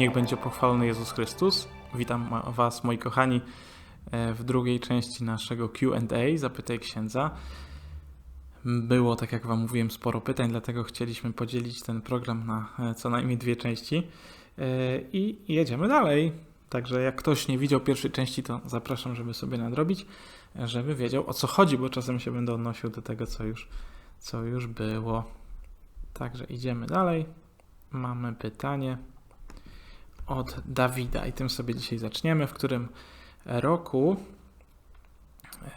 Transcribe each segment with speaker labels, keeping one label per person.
Speaker 1: Niech będzie pochwalony Jezus Chrystus. Witam Was, moi kochani, e, w drugiej części naszego QA. Zapytaj księdza. Było, tak jak Wam mówiłem, sporo pytań, dlatego chcieliśmy podzielić ten program na e, co najmniej dwie części. E, I jedziemy dalej. Także jak ktoś nie widział pierwszej części, to zapraszam, żeby sobie nadrobić, żeby wiedział o co chodzi, bo czasem się będę odnosił do tego, co już, co już było. Także idziemy dalej. Mamy pytanie od Dawida i tym sobie dzisiaj zaczniemy. W którym roku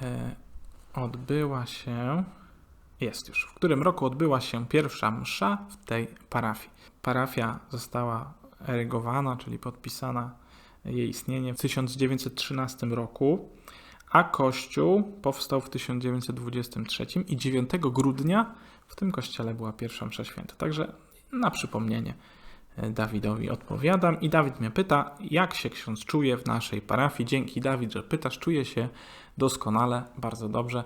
Speaker 1: e, odbyła się, jest już, w którym roku odbyła się pierwsza msza w tej parafii? Parafia została erygowana, czyli podpisana jej istnienie w 1913 roku, a kościół powstał w 1923 i 9 grudnia w tym kościele była pierwsza msza święta. Także na przypomnienie Dawidowi odpowiadam i Dawid mnie pyta, jak się ksiądz czuje w naszej parafii. Dzięki Dawid, że pytasz, czuję się doskonale, bardzo dobrze,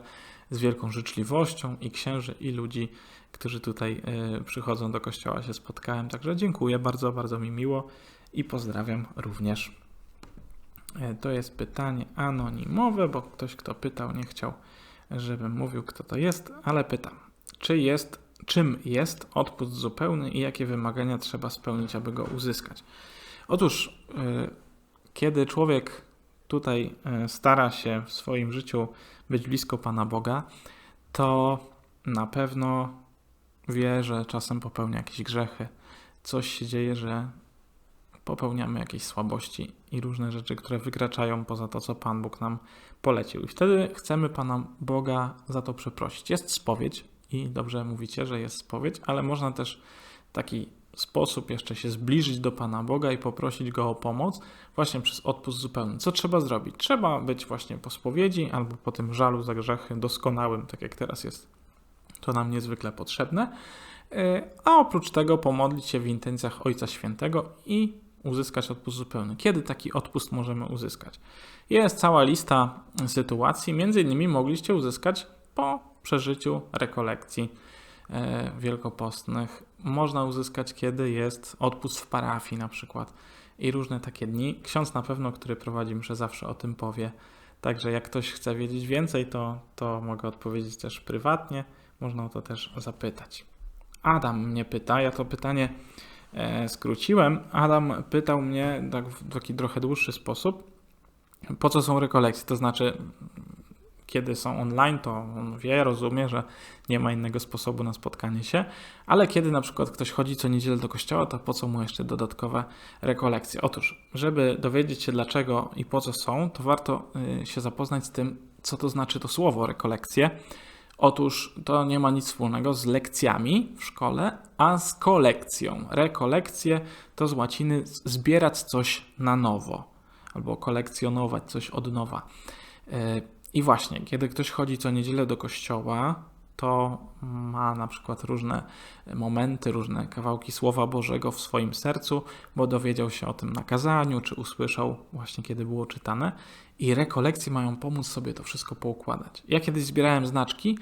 Speaker 1: z wielką życzliwością i księży i ludzi, którzy tutaj e, przychodzą do kościoła się spotkałem. Także dziękuję, bardzo, bardzo mi miło i pozdrawiam również. E, To jest pytanie anonimowe, bo ktoś, kto pytał, nie chciał, żebym mówił, kto to jest, ale pytam. Czy jest, czym jest odpust zupełny i jakie wymagania trzeba spełnić, aby go uzyskać? Otóż, y, kiedy człowiek tutaj y, stara się w swoim życiu być blisko Pana Boga, to na pewno wie, że czasem popełnia jakieś grzechy. Coś się dzieje, że popełniamy jakieś słabości i różne rzeczy, które wykraczają poza to, co Pan Bóg nam polecił. I wtedy chcemy Pana Boga za to przeprosić. Jest spowiedź i dobrze mówicie, że jest spowiedź, ale można też taki sposób jeszcze się zbliżyć do Pana Boga i poprosić Go o pomoc właśnie przez odpust zupełny. Co trzeba zrobić? Trzeba być właśnie po spowiedzi albo po tym żalu za grzechy doskonałym, tak jak teraz jest to nam niezwykle potrzebne. Yy, A oprócz tego pomodlić się w intencjach Ojca Świętego i uzyskać odpust zupełny. Kiedy taki odpust możemy uzyskać? Jest cała lista sytuacji, między innymi mogliście uzyskać po przeżyciu rekolekcji e, wielkopostnych. Można uzyskać, kiedy jest odpust w parafii na przykład i różne takie dni. Ksiądz na pewno, który prowadzi mszę, zawsze o tym powie. Także jak ktoś chce wiedzieć więcej, to, to mogę odpowiedzieć też prywatnie. Można o to też zapytać. Adam mnie pyta, ja to pytanie e, skróciłem. Adam pytał mnie tak w taki trochę dłuższy sposób, po co są rekolekcje, to znaczy kiedy są online, to on wie, rozumie, że nie ma innego sposobu na spotkanie się, ale kiedy na przykład ktoś chodzi co niedzielę do kościoła, to po co mu jeszcze dodatkowe rekolekcje? Otóż, żeby dowiedzieć się dlaczego i po co są, to warto y, się zapoznać z tym, co to znaczy to słowo rekolekcje. Otóż to nie ma nic wspólnego z lekcjami w szkole, a z kolekcją. Rekolekcje to z łaciny zbierać coś na nowo albo kolekcjonować coś od nowa. I właśnie, kiedy ktoś chodzi co niedzielę do kościoła, to ma na przykład różne momenty, różne kawałki Słowa Bożego w swoim sercu, bo dowiedział się o tym na kazaniu, czy usłyszał właśnie kiedy było czytane. I rekolekcje mają pomóc sobie to wszystko poukładać. Ja kiedyś zbierałem znaczki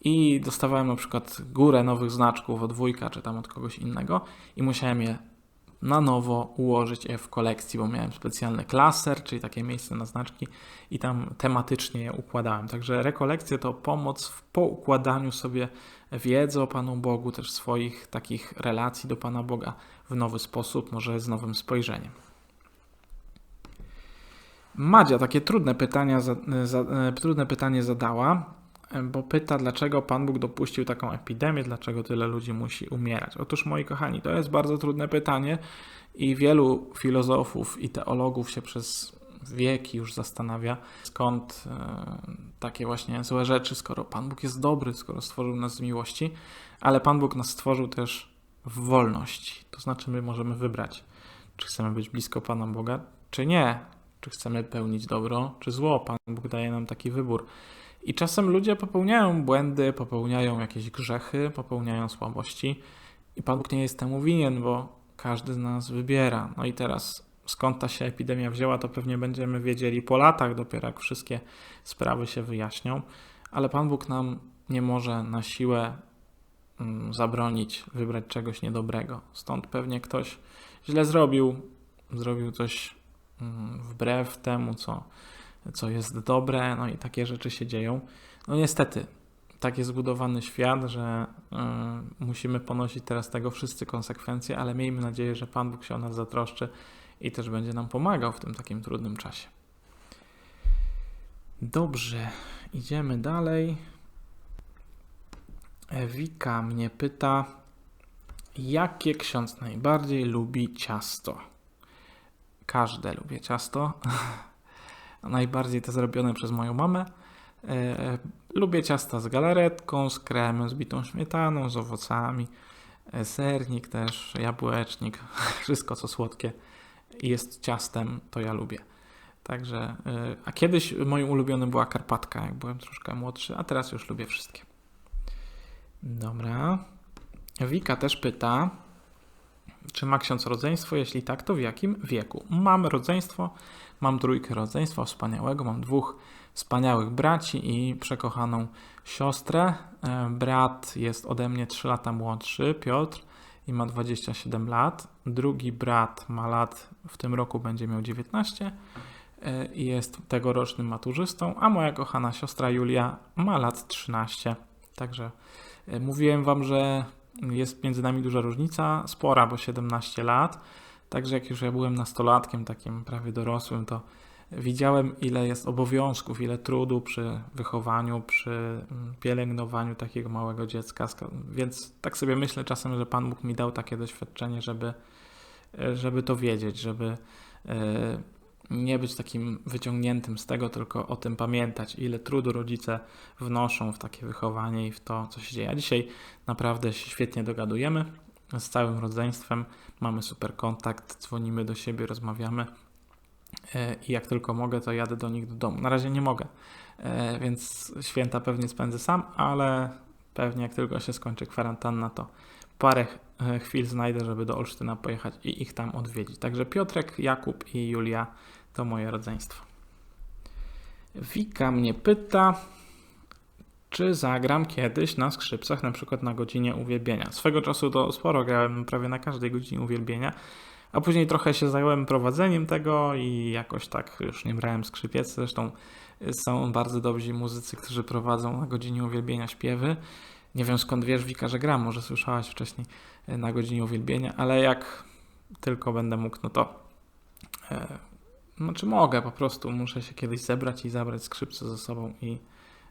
Speaker 1: i dostawałem na przykład górę nowych znaczków od wujka, czy tam od kogoś innego i musiałem je na nowo ułożyć je w kolekcji, bo miałem specjalny klaser, czyli takie miejsce na znaczki i tam tematycznie je układałem. Także rekolekcje to pomoc w poukładaniu sobie wiedzy o Panu Bogu, też swoich takich relacji do Pana Boga w nowy sposób, może z nowym spojrzeniem. Madzia takie trudne, pytania, za, za, e, trudne pytanie zadała, bo pyta, dlaczego Pan Bóg dopuścił taką epidemię, dlaczego tyle ludzi musi umierać. Otóż, moi kochani, to jest bardzo trudne pytanie i wielu filozofów i teologów się przez wieki już zastanawia, skąd e, takie właśnie złe rzeczy, skoro Pan Bóg jest dobry, skoro stworzył nas z miłości, ale Pan Bóg nas stworzył też w wolności. To znaczy, my możemy wybrać, czy chcemy być blisko Pana Boga, czy nie, czy chcemy pełnić dobro, czy zło. Pan Bóg daje nam taki wybór. I czasem ludzie popełniają błędy, popełniają jakieś grzechy, popełniają słabości i Pan Bóg nie jest temu winien, bo każdy z nas wybiera. No i teraz skąd ta się epidemia wzięła, to pewnie będziemy wiedzieli po latach, dopiero jak wszystkie sprawy się wyjaśnią, ale Pan Bóg nam nie może na siłę mm, zabronić wybrać czegoś niedobrego. Stąd pewnie ktoś źle zrobił, zrobił coś mm, wbrew temu, co, co jest dobre, no i takie rzeczy się dzieją. No niestety, tak jest zbudowany świat, że y, musimy ponosić teraz tego wszyscy konsekwencje, ale miejmy nadzieję, że Pan Bóg się o nas zatroszczy i też będzie nam pomagał w tym takim trudnym czasie. Dobrze, idziemy dalej. Wika mnie pyta, jakie ksiądz najbardziej lubi ciasto? Każde lubię ciasto. najbardziej to zrobione przez moją mamę. E, lubię ciasta z galaretką, z kremem, z bitą śmietaną, z owocami. E, sernik też, jabłecznik, wszystko co słodkie jest ciastem, to ja lubię. Także, a kiedyś moim ulubionym była Karpatka, jak byłem troszkę młodszy, a teraz już lubię wszystkie. Dobra. Wika też pyta, czy ma ksiądz rodzeństwo? Jeśli tak, to w jakim wieku? Mam rodzeństwo, mam trójkę rodzeństwa wspaniałego, mam dwóch wspaniałych braci i przekochaną siostrę. E, brat jest ode mnie 3 lata młodszy, Piotr, i ma 27 lat. Drugi brat ma lat, w tym roku będzie miał 19 E, i jest tegorocznym maturzystą, a moja kochana siostra Julia ma lat 13. Także e, mówiłem Wam, że jest między nami duża różnica, spora, bo 17 lat. Także jak już ja byłem nastolatkiem, takim prawie dorosłym, to widziałem, ile jest obowiązków, ile trudu przy wychowaniu, przy mm, pielęgnowaniu takiego małego dziecka. Więc tak sobie myślę czasem, że Pan Bóg mi dał takie doświadczenie, żeby, e, żeby to wiedzieć, żeby nie być takim wyciągniętym z tego, tylko o tym pamiętać, ile trudu rodzice wnoszą w takie wychowanie i w to, co się dzieje. A dzisiaj naprawdę świetnie dogadujemy z całym rodzeństwem, mamy super kontakt, dzwonimy do siebie, rozmawiamy e, i jak tylko mogę, to jadę do nich do domu. Na razie nie mogę, e, więc święta pewnie spędzę sam, ale pewnie jak tylko się skończy kwarantanna, to parę e, chwil znajdę, żeby do Olsztyna pojechać i ich tam odwiedzić. Także Piotrek, Jakub i Julia to moje rodzeństwo. Wika mnie pyta, czy zagram kiedyś na skrzypcach, na przykład na godzinie uwielbienia. Swego czasu to sporo grałem, prawie na każdej godzinie uwielbienia, a później trochę się zająłem prowadzeniem tego i jakoś tak już nie brałem skrzypiec. Zresztą są bardzo dobrzy muzycy, którzy prowadzą na godzinie uwielbienia śpiewy. Nie wiem skąd wiesz, Wika, że gram, może słyszałaś wcześniej na godzinie uwielbienia, ale jak tylko będę mógł, no to e, znaczy mogę po prostu, muszę się kiedyś zebrać i zabrać skrzypce ze sobą i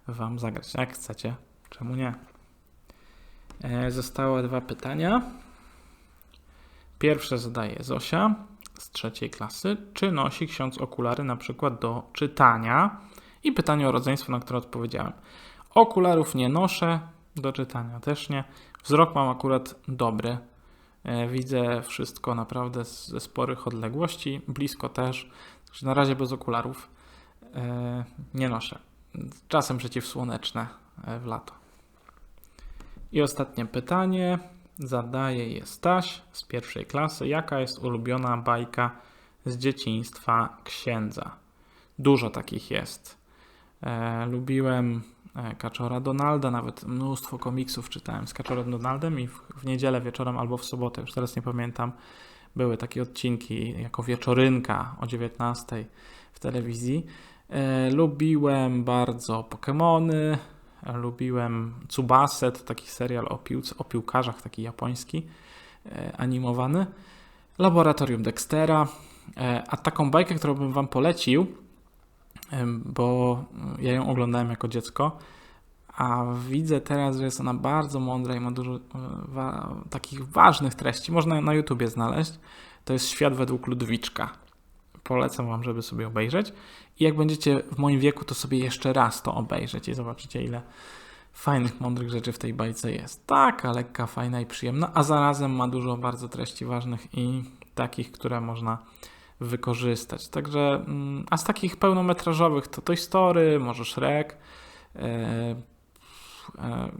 Speaker 1: wam zagrać. Jak chcecie, czemu nie? E, zostały dwa pytania. Pierwsze zadaje Zosia z trzeciej klasy. Czy nosi ksiądz okulary na przykład do czytania? I pytanie o rodzeństwo, na które odpowiedziałem. Okularów nie noszę, do czytania też nie. Wzrok mam akurat dobry. E, widzę wszystko naprawdę ze sporych odległości, blisko też. Także na razie bez okularów e, nie noszę. Czasem przeciwsłoneczne e, w lato. I ostatnie pytanie zadaje je Staś z pierwszej klasy. Jaka jest ulubiona bajka z dzieciństwa księdza? Dużo takich jest. E, lubiłem e, Kaczora Donalda, nawet mnóstwo komiksów czytałem z Kaczorem Donaldem i w, w niedzielę wieczorem albo w sobotę, już teraz nie pamiętam, były takie odcinki jako wieczorynka o 19 w telewizji. E, lubiłem bardzo Pokémony, lubiłem Tsubasę, to taki serial o, piłce, o piłkarzach, taki japoński, e, animowany. Laboratorium Dextera, e, a taką bajkę, którą bym wam polecił, bo ja ją oglądałem jako dziecko, a widzę teraz, że jest ona bardzo mądra i ma dużo wa takich ważnych treści. Można na YouTubie znaleźć. To jest Świat według Ludwiczka. Polecam Wam, żeby sobie obejrzeć. I jak będziecie w moim wieku, to sobie jeszcze raz to obejrzeć i zobaczycie, ile fajnych, mądrych rzeczy w tej bajce jest. Taka lekka, fajna i przyjemna, a zarazem ma dużo bardzo treści ważnych i takich, które można wykorzystać. Także, mm, a z takich pełnometrażowych to Toy Story, może Shrek, e, e,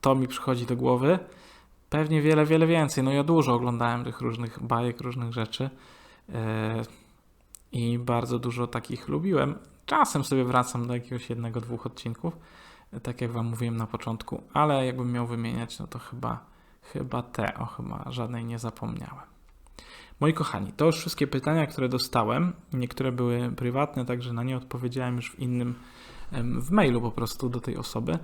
Speaker 1: to mi przychodzi do głowy. Pewnie wiele, wiele więcej. No ja dużo oglądałem tych różnych bajek, różnych rzeczy i bardzo dużo takich lubiłem. Czasem sobie wracam do jakiegoś jednego, dwóch odcinków, tak jak wam mówiłem na początku, ale jakbym miał wymieniać, no to chyba, chyba te, o chyba żadnej nie zapomniałem. Moi kochani, to już wszystkie pytania, które dostałem. Niektóre były prywatne, także na nie odpowiedziałem już w innym, w mailu po prostu do tej osoby.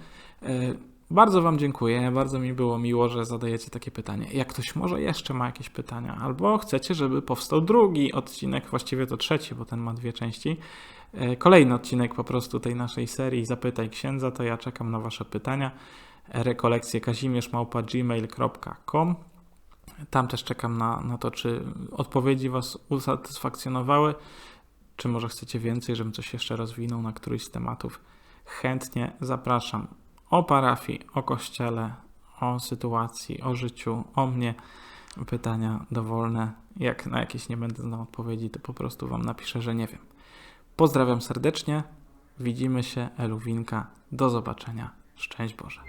Speaker 1: Bardzo Wam dziękuję, bardzo mi było miło, że zadajecie takie pytanie. Jak ktoś może jeszcze ma jakieś pytania, albo chcecie, żeby powstał drugi odcinek, właściwie to trzeci, bo ten ma dwie części, e, kolejny odcinek po prostu tej naszej serii Zapytaj Księdza, to ja czekam na Wasze pytania. Rekolekcje kazimierzmałpa.gmail.com Tam też czekam na, na to, czy odpowiedzi Was usatysfakcjonowały, czy może chcecie więcej, żebym coś jeszcze rozwinął na któryś z tematów. Chętnie zapraszam o parafii, o kościele, o sytuacji, o życiu, o mnie. Pytania dowolne. Jak na jakieś nie będę znał odpowiedzi, to po prostu Wam napiszę, że nie wiem. Pozdrawiam serdecznie. Widzimy się, Eluwinka. Do zobaczenia. Szczęść Boże.